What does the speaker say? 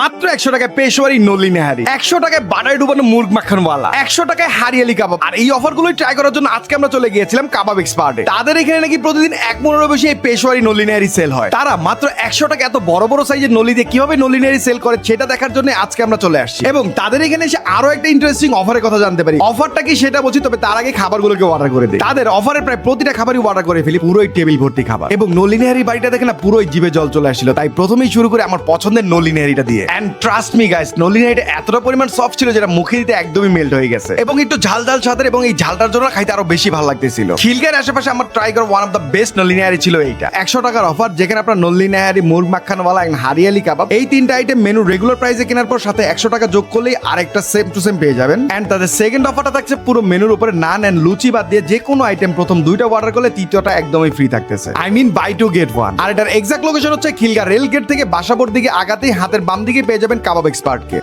মাত্র একশো টাকায় পেশোয়ারি নলি নেহারি একশো টাকায় বাটায় ডুবানো মুরগ মাখানওয়ালা, একশো টাকায় হারিয়ালি কাবাব। আর এই অফার গুলোই ট্রাই করার জন্য আজকে আমরা চলে গিয়েছিলাম কাবাব এক্সপার্টে তাদের এখানে নাকি প্রতিদিন এক মনেরও বেশি এই পেশোয়ারি নলি নেহারি সেল হয়। তারা মাত্র একশো টাকা এত বড় বড় সাইজের নলি দিয়ে কীভাবে নলি নেহারি সেল করে সেটা দেখার জন্য আজকে আমরা চলে আসছি। এবং তাদের এখানে এসে আরও একটা ইন্টারেস্টিং অফারের কথা জানতে পারি। অফারটা কি সেটা বলছি, তবে তার আগে খাবারগুলোকে অর্ডার করে দিই। তাদের অফারের প্রায় প্রতিটা খাবারই অর্ডার করে ফেলি, পুরোই টেবিল ভর্তি খাবার। এবং নলিনেহারি বাড়িটা দেখে না পুরোই জিভে জল চলে আসছিল। তাই প্রথমেই শুরু করে আমার পছন্দের নলিনেহারিটা দিয়ে। এন্ড ট্রাস্ট মি গাইস নলিনেহারিটা এতটা পরিমাণ সফট ছিল যেটা মুখে দিতে একদমই মেল্ট হয়ে গেছে। এবং একটু ঝাল ঝাল স্বাদের এবং এই ঝালটার জন্য খাইতে আরও বেশি ভালো লাগতেছিল। খিলগার আশেপাশে আমার ট্রাই করা one of the best nalli nihari ছিল এইটা। একশো টাকার অফার যেখানে আপনার নলিনেহারি মুরগ মাখানওয়ালা এবং হারিয়ালি কাবাব, এই তিনটা আইটেম মেনু রেগুলার প্রাইসে কেনার পর সাথে একশো টাকা যোগ করলেই আরেকটা সেম টু সেম পেয়ে যাবেন। এন্ড তাদের সেকেন্ড অফারটা থাকছে পুরো মেনুর উপরে নান এন্ড লুচি বাদ দিয়ে যে কোনো আইটেম প্রথম দুইটা অর্ডার করলে তৃতীয়টা একদমই ফ্রি থাকতেছে। I mean buy two get one আর এটার এক্সাক্ট লোকেশন হচ্ছে খিলগা রেল গেট থেকে বাসাবোর দিকে আগাতেই হাতের বাম দিকে পেয়ে যাবেন কাবাব এক্সপার্টকে।